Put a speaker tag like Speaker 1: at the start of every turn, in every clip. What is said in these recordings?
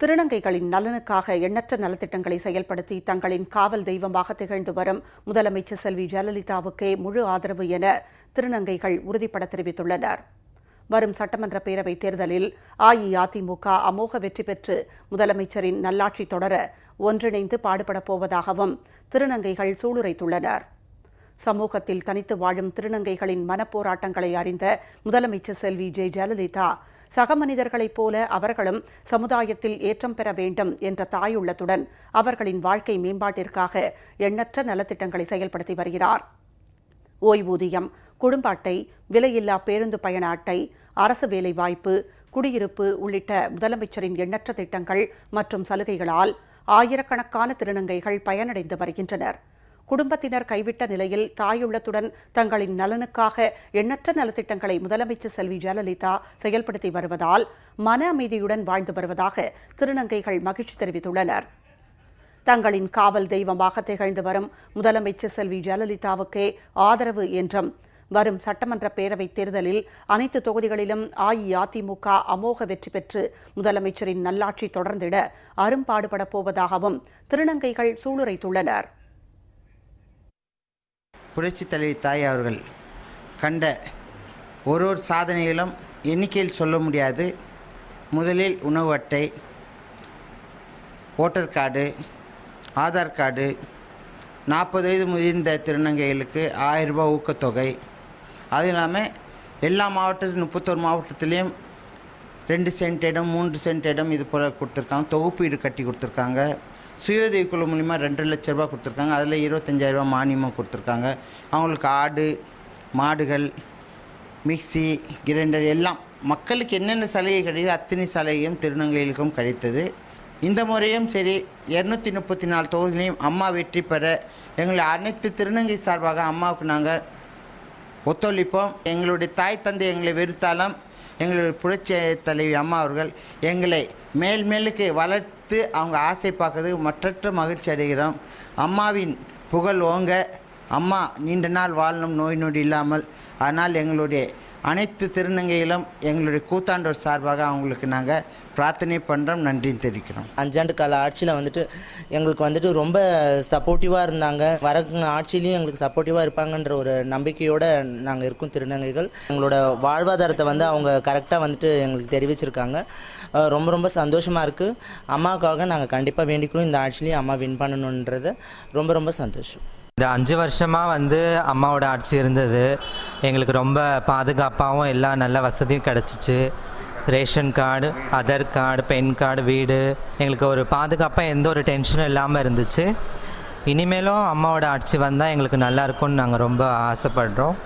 Speaker 1: திருநங்கைகளின் நலனுக்காக எண்ணற்ற நலத்திட்டங்களை செயல்படுத்தி தங்களின் காவல் தெய்வமாக திகழ்ந்து வரும் முதலமைச்சர் செல்வி ஜெயலலிதாவுக்கே முழு ஆதரவு என திருநங்கைகள் உறுதிபட தெரிவித்துள்ளனர். வரும் சட்டமன்ற பேரவைத் தேர்தலில் அஇஅதிமுக அமோக வெற்றி பெற்று முதலமைச்சரின் நல்லாட்சி தொடர ஒன்றிணைந்து பாடுபடப் போவதாகவும் திருநங்கைகள் சூளுரைத்துள்ளனர். சமூகத்தில் தனித்து வாழும் திருநங்கைகளின் மனப்போராட்டங்களை அறிந்த முதலமைச்சர் செல்வி ஜெ. ஜெயலலிதா சக மனிதர்களைப் போல அவர்களும் சமுதாயத்தில் ஏற்றம் பெற வேண்டும் என்ற தாயுள்ளத்துடன் அவர்களின் வாழ்க்கை மேம்பாட்டிற்காக எண்ணற்ற நலத்திட்டங்களை செயல்படுத்தி வருகிறார். ஓய்வூதியம் குடும்ப அட்டை விலையில்லா பேருந்து பயண அட்டை அரசு வேலைவாய்ப்பு குடியிருப்பு உள்ளிட்ட முதலமைச்சரின் எண்ணற்ற திட்டங்கள் மற்றும் சலுகைகளால் ஆயிரக்கணக்கான திருநங்கைகள் பயனடைந்து வருகின்றனர். குடும்பத்தினர் கைவிட்ட நிலையில் தாயுள்ளத்துடன் தங்களின் நலனுக்காக எண்ணற்ற நலத்திட்டங்களை முதலமைச்சர் செல்வி ஜெயலலிதா செயல்படுத்தி வருவதால் மன அமைதியுடன் வாழ்ந்து வருவதாக திருநங்கைகள் மகிழ்ச்சி தெரிவித்துள்ளனர். தங்களின் காவல் தெய்வமாக திகழ்ந்து வரும் முதலமைச்சர் செல்வி ஜெயலலிதாவுக்கே ஆதரவு என்றும் வரும் சட்டமன்ற பேரவைத் தேர்தலில் அனைத்து தொகுதிகளிலும் அஇஅதிமுக அமோக வெற்றி பெற்று முதலமைச்சரின் நல்லாட்சி தொடர்ந்திட அரும்பாடுபடப் போவதாகவும் திருநங்கைகள் சூளுரைத்துள்ளனர்.
Speaker 2: புரட்சி தலைவி தாய் அவர்கள் கண்ட ஒரு ஒரு சாதனைகளும் எண்ணிக்கையில் சொல்ல முடியாது. முதலில் உணவு அட்டை ஓட்டர் கார்டு ஆதார் கார்டு நாற்பது வயது முதிர்ந்த திருநங்கைகளுக்கு ஆயிரம் ரூபாய் ஊக்கத்தொகை. அது இல்லாமல் எல்லா மாவட்டத்திலும் முப்பத்தோரு மாவட்டத்திலையும் ரெண்டு சென்ட் இடம் மூன்று சென்ட் இடம் இது போல் கொடுத்துருக்காங்க. தொகுப்பீடு கட்டி கொடுத்துருக்காங்க. சுயோதவி குழு மூலிமா ரெண்டு லட்ச ரூபா கொடுத்துருக்காங்க. அதில் இருபத்தஞ்சாயிரரூபா மானியமாக கொடுத்துருக்காங்க. அவங்களுக்கு ஆடு மாடுகள் மிக்சி கிரைண்டர் எல்லாம் மக்களுக்கு என்னென்ன சலுகை கிடையாது அத்தனை சலுகையும் திருநங்கைகளுக்கும் கிடைத்தது. இந்த முறையும் சரி இரநூத்தி முப்பத்தி நாலு தொகுதியிலையும் அம்மா வெற்றி பெற எங்களை அனைத்து திருநங்கை சார்பாக அம்மாவுக்கு நாங்கள் ஒத்துழைப்போம். எங்களுடைய தாய் தந்தை எங்களை வெறுத்தாலும் எங்களுடைய புரட்சி தலைவி அம்மா அவர்கள் எங்களை மேல் மேலுக்கு வளர்த்து அவங்க ஆசை பார்க்கறது மற்றற்ற மகிழ்ச்சி அடைகிறோம். அம்மாவின் புகழ் ஓங்க அம்மா நீண்ட நாள் வாழணும் நோய் நொடி இல்லாமல் ஆனால் எங்களுடைய அனைத்து திருநங்கைகளும் எங்களுடைய கூத்தாண்டோர் சார்பாக அவங்களுக்கு நாங்கள் பிரார்த்தனை பண்ணுறோம் நன்றியும் தெரிவிக்கிறோம்.
Speaker 3: அஞ்சாண்டு கால ஆட்சியில் வந்துட்டு எங்களுக்கு வந்துட்டு ரொம்ப சப்போர்ட்டிவாக இருந்தாங்க. வர ஆட்சியிலையும் எங்களுக்கு சப்போர்ட்டிவாக இருப்பாங்கன்ற ஒரு நம்பிக்கையோடு நாங்கள் இருக்கும் திருநங்கைகள். எங்களோட வாழ்வாதாரத்தை வந்து அவங்க கரெக்டாக வந்துட்டு எங்களுக்கு தெரிவிச்சிருக்காங்க. ரொம்ப ரொம்ப சந்தோஷமாக இருக்குது அம்மாவுக்காக நாங்கள் கண்டிப்பாக வேண்டிக்கிறோம். இந்த ஆட்சிலையும் அம்மா வின் பண்ணணுன்றது ரொம்ப ரொம்ப சந்தோஷம்.
Speaker 4: இந்த அஞ்சு வருஷமாக வந்து அம்மாவோட ஆட்சி இருந்தது. எங்களுக்கு ரொம்ப பாதுகாப்பாகவும் எல்லா நல்ல வசதியும் கிடச்சிச்சு. Ration card Aadhaar card PAN card வீடு. எங்களுக்கு ஒரு பாதுகாப்பாக எந்த ஒரு டென்ஷனும் இல்லாமல் இருந்துச்சு. இனிமேலும் அம்மாவோட ஆட்சி வந்தால் எங்களுக்கு நல்லா இருக்கும்னு நாங்கள் ரொம்ப ஆசைப்படுறோம்.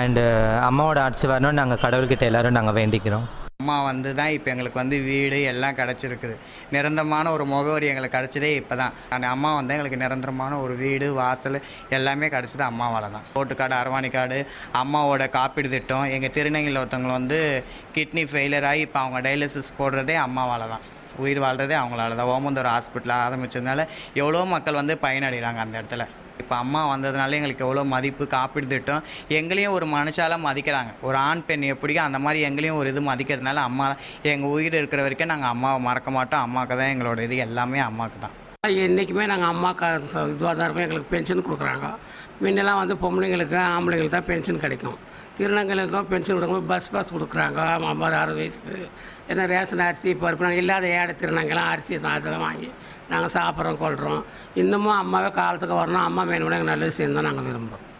Speaker 4: அண்டு அம்மாவோட ஆட்சி வரணும்னு நாங்கள் கடவுள்கிட்ட எல்லோரும் நாங்கள் வேண்டிக்கிறோம்.
Speaker 5: அம்மா வந்து தான் இப்போ எங்களுக்கு வந்து வீடு எல்லாம் கிடச்சிருக்குது. நிரந்தரமான ஒரு முகவரி எங்களுக்கு கிடச்சதே இப்போ தான் அந்த அம்மா வந்து எங்களுக்கு நிரந்தரமான ஒரு வீடு வாசல் எல்லாமே கிடச்சது அம்மாவால் தான் ஓட்டு கார்டு அரவாணி கார்டு அம்மாவோட காப்பீடு திட்டம் எங்கள் திருநங்கையில் ஒருத்தவங்க வந்து கிட்னி ஃபெயிலியர் ஆகி இப்போ அவங்க டயாலிசிஸ் போடுறதே அம்மாவால் தான் உயிர் வாழ்கிறதே அவங்களால தான் ஓமந்தூர் ஹாஸ்பிட்டல் ஆரம்பித்ததுனால எவ்வளோ மக்கள் வந்து பயனடைகிறாங்க அந்த இடத்துல. இப்போ அம்மா வந்ததுனால எங்களுக்கு எவ்வளோ மதிப்பு காப்பீடு திட்டம். எங்களையும் ஒரு மனுஷால மதிக்கிறாங்க. ஒரு ஆண் பெண் எப்படியோ அந்த மாதிரி எங்களையும் ஒரு இது மதிக்கிறதுனால அம்மா எங்கள் உயிர் இருக்கிற வரைக்கும் நாங்கள் அம்மாவை மறக்க மாட்டோம். அம்மாவுக்கு தான் எங்களோட இது எல்லாமே அம்மாவுக்கு தான்
Speaker 6: என்றைக்குமே நாங்கள் அம்மாக்கா இதுவாக தான் இருப்போம். எங்களுக்கு பென்ஷன் கொடுக்குறாங்க. முன்னெல்லாம் வந்து பொம்பளைங்களுக்கு ஆம்பளைங்களுக்கு தான் பென்ஷன் கிடைக்கும். திருநங்கைகளுக்கும் பென்ஷன் கொடுக்கும்போது பஸ் பாஸ் கொடுக்குறாங்க. ஐம்பது அறுபது வயசுக்கு. ஏன்னா ரேஷன் அரிசி பருப்பு நாங்கள் இல்லாத ஏழை திருநங்கைலாம் அரிசி தான் அதை தான் வாங்கி நாங்கள் சாப்பிட்றோம் கொள்கிறோம் இன்னமும் அம்மாவே காலத்துக்கு வரணும். அம்மா வேணும்னா எங்களுக்கு நல்லது செய்யணும் தான் நாங்கள் விரும்புகிறோம்